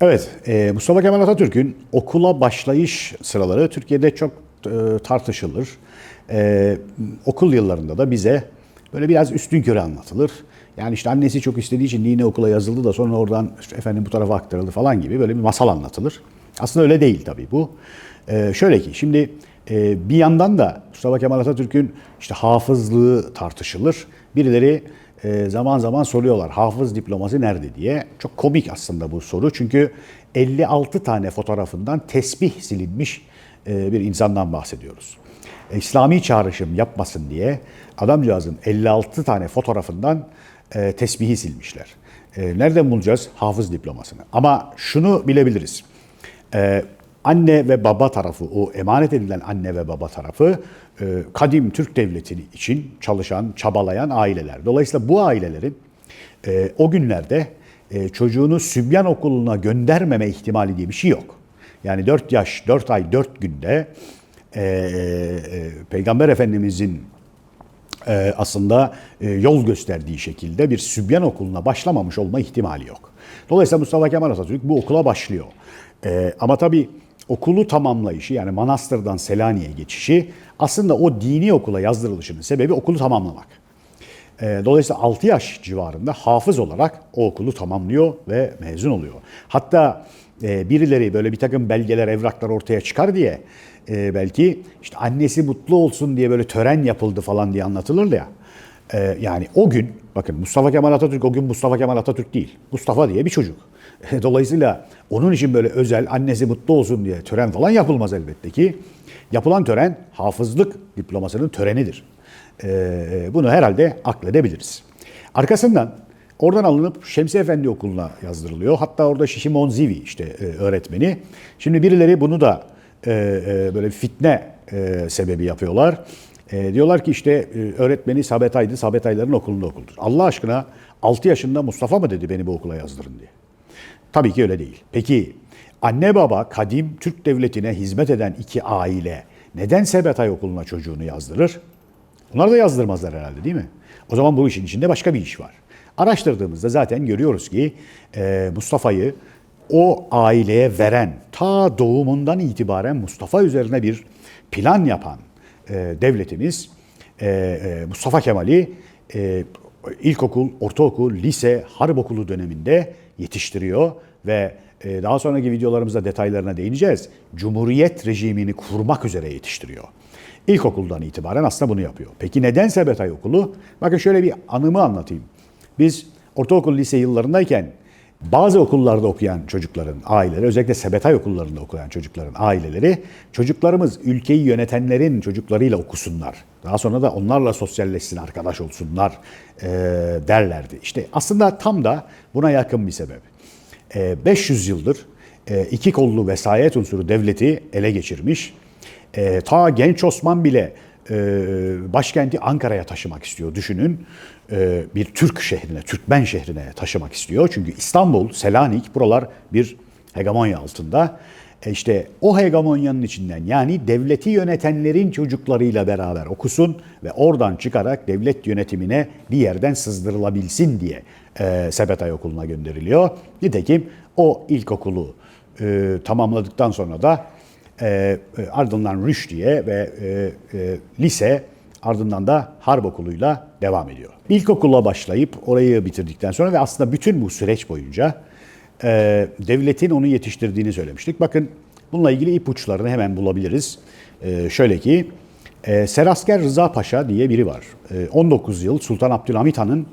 Evet, e, Mustafa Kemal Atatürk'ün okula başlayış sıraları Türkiye'de çok e, tartışılır. E, okul yıllarında da bize böyle biraz üstün körü anlatılır. Yani işte annesi çok istediği için dini okula yazıldı da sonra oradan efendim bu tarafa aktarıldı falan gibi böyle bir masal anlatılır. Aslında öyle değil tabii bu. Şöyle ki şimdi bir yandan da Mustafa Kemal Atatürk'ün işte hafızlığı tartışılır. Birileri zaman zaman soruyorlar hafız diploması nerede diye. Çok komik aslında bu soru çünkü 56 tane fotoğrafından tesbih silinmiş e, bir insandan bahsediyoruz. E, İslami çağrışım yapmasın diye adamcağızın 56 tane fotoğrafından e, tesbihi silmişler. E, nereden bulacağız? Hafız diplomasını. Ama şunu bilebiliriz. Anne ve baba tarafı, o emanet edilen anne ve baba tarafı e, kadim Türk devleti için çalışan, çabalayan aileler. Dolayısıyla bu ailelerin e, o günlerde e, çocuğunu Sübyan okuluna göndermeme ihtimali diye bir şey yok. Yani 4 yaş, 4 ay, 4 günde Peygamber Efendimizin aslında yol gösterdiği şekilde bir Sübyan okuluna başlamamış olma ihtimali yok. Dolayısıyla Mustafa Kemal Atatürk bu okula başlıyor. Ama tabii okulu tamamlayışı yani Manastır'dan Selanik'e geçişi aslında o dini okula yazdırılışının sebebi okulu tamamlamak. E, Dolayısıyla 6 yaş civarında hafız olarak o okulu tamamlıyor ve mezun oluyor. Hatta e, birileri böyle bir takım belgeler, evraklar ortaya çıkar diye e, belki işte annesi mutlu olsun diye böyle tören yapıldı falan diye anlatılır ya. E, Yani o gün bakın Mustafa Kemal Atatürk o gün Mustafa Kemal Atatürk değil. Mustafa diye bir çocuk. Dolayısıyla onun için böyle özel annesi mutlu olsun diye tören falan yapılmaz elbette ki. Yapılan tören hafızlık diplomasının törenidir. Ee, bunu herhalde akledebiliriz. Arkasından oradan alınıp Şemsi Efendi Okulu'na yazdırılıyor. Hatta orada Şişimon Zivi işte e, öğretmeni. Şimdi birileri bunu da e, e, böyle fitne e, sebebi yapıyorlar. E, diyorlar ki işte e, öğretmeni Sabetay'dı, Sabetayların okulunda okuldur. Allah aşkına 6 yaşında Mustafa mı dedi beni bu okula yazdırın diye. Tabii ki öyle değil. Peki anne baba kadim Türk devletine hizmet eden iki aile neden Sebetay okuluna çocuğunu yazdırır? Bunlar da yazdırmazlar herhalde değil mi? O zaman bu işin içinde başka bir iş var. Araştırdığımızda zaten görüyoruz ki e, Mustafa'yı o aileye veren, ta doğumundan itibaren Mustafa üzerine bir plan yapan e, devletimiz e, e, Mustafa Kemal'i e, ilkokul, ortaokul, lise, harp okulu döneminde yetiştiriyor ve e, daha sonraki videolarımızda detaylarına değineceğiz. Cumhuriyet rejimini kurmak üzere yetiştiriyor. İlkokuldan itibaren aslında bunu yapıyor. Peki neden Sebetay Okulu? Bakın şöyle bir anımı anlatayım. Biz ortaokul, lise yıllarındayken bazı okullarda okuyan çocukların aileleri, özellikle Sebetay okullarında okuyan çocukların aileleri, çocuklarımız ülkeyi yönetenlerin çocuklarıyla okusunlar. Daha sonra da onlarla sosyalleşsin, arkadaş olsunlar e, derlerdi. İşte aslında tam da buna yakın bir sebep. E, 500 yıldır e, iki kollu vesayet unsuru devleti ele geçirmiş. E, ta genç Osman bile başkenti Ankara'ya taşımak istiyor. Düşünün bir Türk şehrine, Türkmen şehrine taşımak istiyor. Çünkü İstanbul, Selanik buralar bir hegemonya altında. E işte o hegemonyanın içinden yani devleti yönetenlerin çocuklarıyla beraber okusun ve oradan çıkarak devlet yönetimine bir yerden sızdırılabilsin diye e, Okulu'na gönderiliyor. Nitekim o ilkokulu e, tamamladıktan sonra da e, ardından Rüşdiye ve e, e, lise ardından da Harp Okulu'yla devam ediyor. İlkokula başlayıp orayı bitirdikten sonra ve aslında bütün bu süreç boyunca e, devletin onu yetiştirdiğini söylemiştik. Bakın bununla ilgili ipuçlarını hemen bulabiliriz. E, şöyle ki e, Serasker Rıza Paşa diye biri var. E, 19 yıl Sultan Abdülhamit Han'ın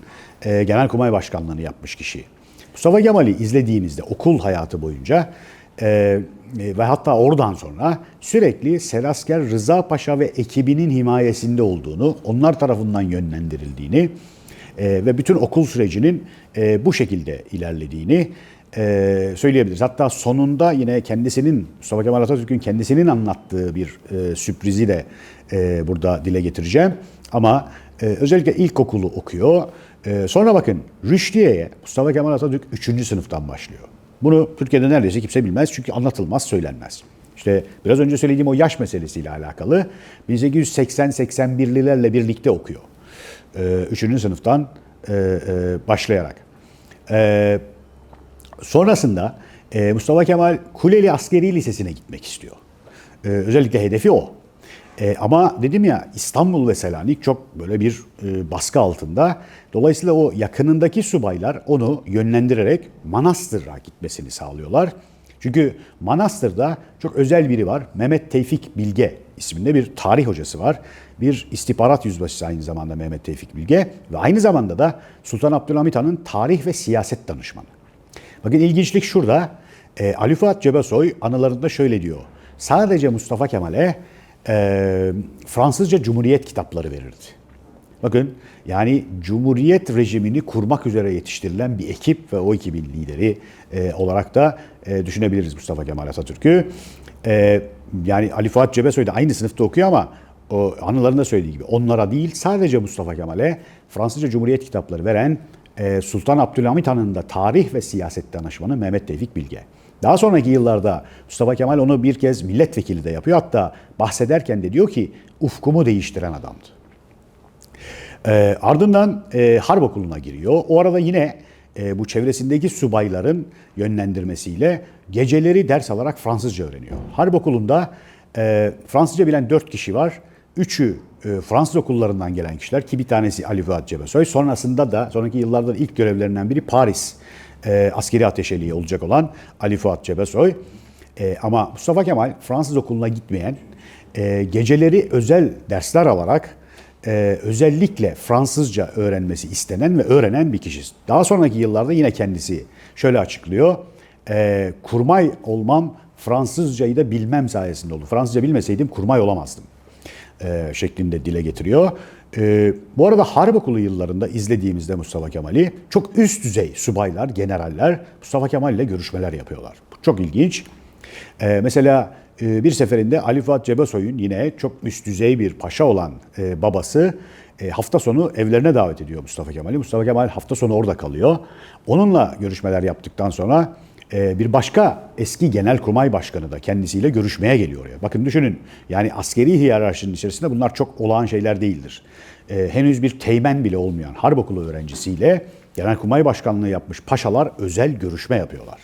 e, Genelkurmay Başkanlığını yapmış kişi. Mustafa Kemal'i izlediğinizde okul hayatı boyunca e, ve hatta oradan sonra sürekli Serasker Rıza Paşa ve ekibinin himayesinde olduğunu, onlar tarafından yönlendirildiğini e, ve bütün okul sürecinin e, bu şekilde ilerlediğini e, söyleyebiliriz. Hatta sonunda yine kendisinin, Mustafa Kemal Atatürk'ün kendisinin anlattığı bir e, sürprizi de e, burada dile getireceğim. Ama e, özellikle ilkokulu okuyor. E, sonra bakın Rüşdiye'ye Mustafa Kemal Atatürk 3. sınıftan başlıyor. Bunu Türkiye'de neredeyse kimse bilmez çünkü anlatılmaz, söylenmez. İşte biraz önce söylediğim o yaş meselesiyle alakalı 1880-81'lilerle birlikte okuyor. Ee, üçüncü sınıftan e, e, başlayarak. Ee, sonrasında E, Mustafa Kemal Kuleli Askeri Lisesi'ne gitmek istiyor. E, özellikle hedefi o. E, ama dedim ya İstanbul ve Selanik çok böyle bir e, baskı altında. Dolayısıyla o yakınındaki subaylar onu yönlendirerek Manastır'a gitmesini sağlıyorlar. Çünkü Manastır'da çok özel biri var. Mehmet Tevfik Bilge isminde bir tarih hocası var. Bir istihbarat yüzbaşısı aynı zamanda Mehmet Tevfik Bilge ve aynı zamanda da Sultan Abdülhamit Han'ın tarih ve siyaset danışmanı. Bakın ilginçlik şurada. E, Ali Fuat Cebesoy anılarında şöyle diyor. Sadece Mustafa Kemal'e e, Fransızca Cumhuriyet kitapları verirdi. Bakın yani Cumhuriyet rejimini kurmak üzere yetiştirilen bir ekip ve o ekibin lideri e, olarak da e, düşünebiliriz Mustafa Kemal Atatürk'ü. E, yani Ali Fuat Cebesoy da aynı sınıfta okuyor ama o anılarında söylediği gibi onlara değil sadece Mustafa Kemal'e Fransızca Cumhuriyet kitapları veren e, Sultan Abdülhamit Han'ın da tarih ve siyaset danışmanı Mehmet Tevfik Bilge. Daha sonraki yıllarda Mustafa Kemal onu bir kez milletvekili de yapıyor. Hatta bahsederken de diyor ki ufkumu değiştiren adamdı. E, ardından e, harp okuluna giriyor. O arada yine e, bu çevresindeki subayların yönlendirmesiyle geceleri ders alarak Fransızca öğreniyor. Harp okulunda e, Fransızca bilen dört kişi var. Üçü e, Fransız okullarından gelen kişiler ki bir tanesi Ali Fuat Cebesoy. Sonrasında da sonraki yıllardan ilk görevlerinden biri Paris e, askeri ateşeliği olacak olan Ali Fuat Cebesoy. E, ama Mustafa Kemal Fransız okuluna gitmeyen, e, geceleri özel dersler alarak e, özellikle Fransızca öğrenmesi istenen ve öğrenen bir kişi. Daha sonraki yıllarda yine kendisi şöyle açıklıyor. E, kurmay olmam Fransızcayı da bilmem sayesinde oldu. Fransızca bilmeseydim kurmay olamazdım e, şeklinde dile getiriyor. E, bu arada Harp Okulu yıllarında izlediğimizde Mustafa Kemal'i çok üst düzey subaylar, generaller Mustafa Kemal ile görüşmeler yapıyorlar. Bu çok ilginç. E, mesela e, bir seferinde Ali Fuat Cebesoy'un yine çok üst düzey bir paşa olan e, babası e, hafta sonu evlerine davet ediyor Mustafa Kemal'i. Mustafa Kemal hafta sonu orada kalıyor. Onunla görüşmeler yaptıktan sonra bir başka eski genelkurmay başkanı da kendisiyle görüşmeye geliyor oraya. Bakın düşünün yani askeri hiyerarşinin içerisinde bunlar çok olağan şeyler değildir. E, henüz bir teğmen bile olmayan harp okulu öğrencisiyle genelkurmay başkanlığı yapmış paşalar özel görüşme yapıyorlar.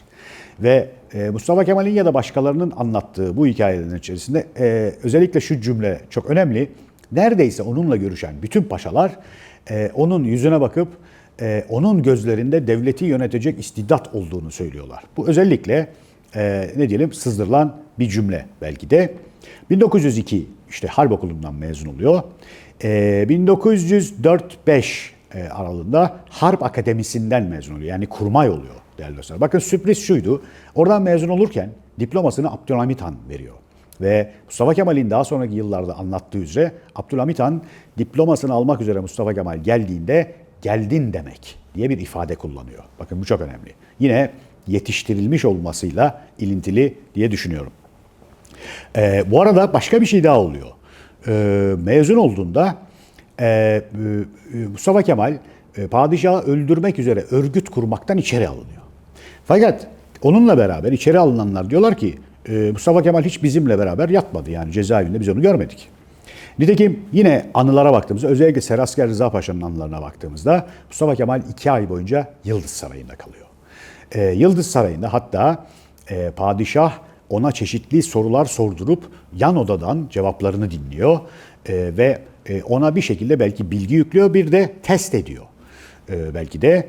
Ve e, Mustafa Kemal'in ya da başkalarının anlattığı bu hikayelerin içerisinde e, özellikle şu cümle çok önemli. Neredeyse onunla görüşen bütün paşalar e, onun yüzüne bakıp e, onun gözlerinde devleti yönetecek istidat olduğunu söylüyorlar. Bu özellikle e, ne diyelim sızdırılan bir cümle belki de. 1902 işte Harp Okulu'ndan mezun oluyor. E, 1904-5 e, aralığında Harp Akademisi'nden mezun oluyor. Yani kurmay oluyor değerli dostlar. Bakın sürpriz şuydu. Oradan mezun olurken diplomasını Abdülhamit Han veriyor. Ve Mustafa Kemal'in daha sonraki yıllarda anlattığı üzere Abdülhamit Han diplomasını almak üzere Mustafa Kemal geldiğinde geldin demek diye bir ifade kullanıyor. Bakın bu çok önemli. Yine yetiştirilmiş olmasıyla ilintili diye düşünüyorum. Ee, bu arada başka bir şey daha oluyor. Ee, mezun olduğunda e, e, Mustafa Kemal e, padişahı öldürmek üzere örgüt kurmaktan içeri alınıyor. Fakat onunla beraber içeri alınanlar diyorlar ki e, Mustafa Kemal hiç bizimle beraber yatmadı yani cezaevinde biz onu görmedik. Nitekim yine anılara baktığımızda özellikle Serasker Rıza Paşa'nın anılarına baktığımızda Mustafa Kemal iki ay boyunca Yıldız Sarayı'nda kalıyor. E, Yıldız Sarayı'nda hatta e, padişah ona çeşitli sorular sordurup yan odadan cevaplarını dinliyor e, ve e, ona bir şekilde belki bilgi yüklüyor bir de test ediyor e, belki de.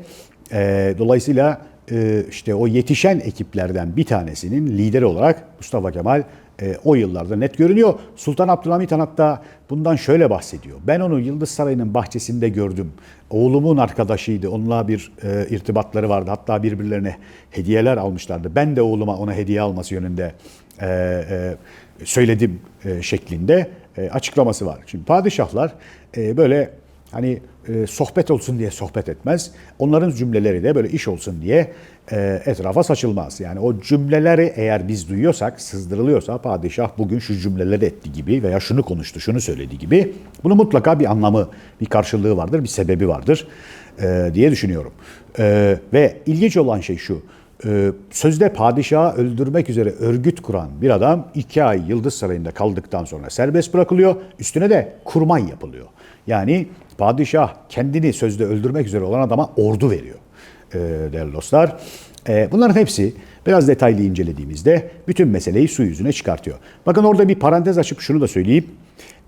E, dolayısıyla e, işte o yetişen ekiplerden bir tanesinin lideri olarak Mustafa Kemal e, o yıllarda net görünüyor. Sultan Abdülhamit Han hatta bundan şöyle bahsediyor. Ben onu Yıldız Sarayı'nın bahçesinde gördüm. Oğlumun arkadaşıydı. Onunla bir e, irtibatları vardı. Hatta birbirlerine hediyeler almışlardı. Ben de oğluma ona hediye alması yönünde e, e, söyledim e, şeklinde e, açıklaması var. Şimdi padişahlar e, böyle hani e, sohbet olsun diye sohbet etmez. Onların cümleleri de böyle iş olsun diye e, etrafa saçılmaz. Yani o cümleleri eğer biz duyuyorsak, sızdırılıyorsa padişah bugün şu cümleleri etti gibi veya şunu konuştu, şunu söyledi gibi bunun mutlaka bir anlamı, bir karşılığı vardır, bir sebebi vardır e, diye düşünüyorum. E, ve ilginç olan şey şu, sözde padişahı öldürmek üzere örgüt kuran bir adam iki ay Yıldız Sarayı'nda kaldıktan sonra serbest bırakılıyor. Üstüne de kurmay yapılıyor. Yani padişah kendini sözde öldürmek üzere olan adama ordu veriyor e, değerli dostlar. Ee, bunların hepsi biraz detaylı incelediğimizde bütün meseleyi su yüzüne çıkartıyor. Bakın orada bir parantez açıp şunu da söyleyeyim.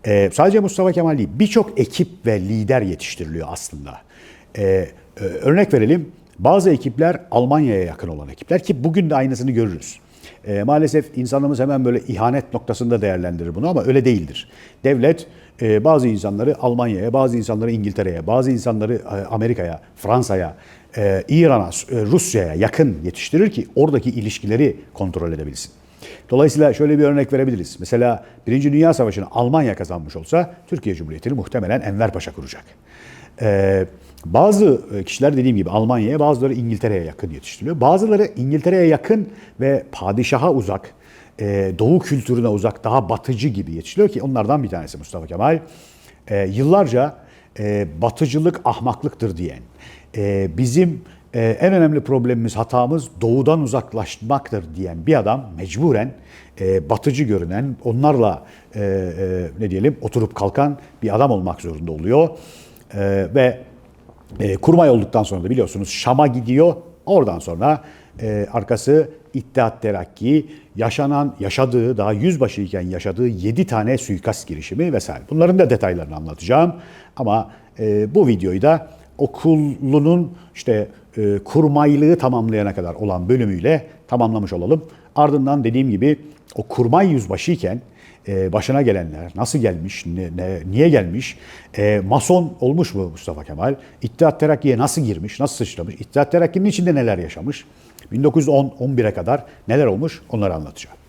Ee, sadece Mustafa Kemal değil, birçok ekip ve lider yetiştiriliyor aslında. E, örnek verelim, bazı ekipler Almanya'ya yakın olan ekipler ki bugün de aynısını görürüz. Maalesef insanımız hemen böyle ihanet noktasında değerlendirir bunu ama öyle değildir. Devlet e, bazı insanları Almanya'ya, bazı insanları İngiltere'ye, bazı insanları e, Amerika'ya, Fransa'ya, e, İran'a, e, Rusya'ya yakın yetiştirir ki oradaki ilişkileri kontrol edebilsin. Dolayısıyla şöyle bir örnek verebiliriz. Mesela Birinci Dünya Savaşı'nı Almanya kazanmış olsa Türkiye Cumhuriyeti'ni muhtemelen Enver Paşa kuracak. Ee, bazı kişiler dediğim gibi Almanya'ya, bazıları İngiltere'ye yakın yetiştiriliyor. Bazıları İngiltere'ye yakın ve padişaha uzak, e, doğu kültürüne uzak, daha batıcı gibi yetiştiriliyor ki onlardan bir tanesi Mustafa Kemal. E, yıllarca e, batıcılık ahmaklıktır diyen, e, bizim e, en önemli problemimiz, hatamız doğudan uzaklaşmaktır diyen bir adam mecburen e, batıcı görünen, onlarla e, e, ne diyelim oturup kalkan bir adam olmak zorunda oluyor. E, ve e, kurmay olduktan sonra da biliyorsunuz Şam'a gidiyor. Oradan sonra e, arkası İttihat Terakki, yaşanan, yaşadığı, daha yüzbaşı iken yaşadığı 7 tane suikast girişimi vesaire. Bunların da detaylarını anlatacağım. Ama e, bu videoyu da okulunun işte e, kurmaylığı tamamlayana kadar olan bölümüyle tamamlamış olalım. Ardından dediğim gibi o kurmay yüzbaşıyken e, başına gelenler, nasıl gelmiş, ne, ne, niye gelmiş, e, mason olmuş mu Mustafa Kemal, İttihat Terakki'ye nasıl girmiş, nasıl sıçramış, İttihat Terakki'nin içinde neler yaşamış, 1910-11'e kadar neler olmuş? Onları anlatacağım.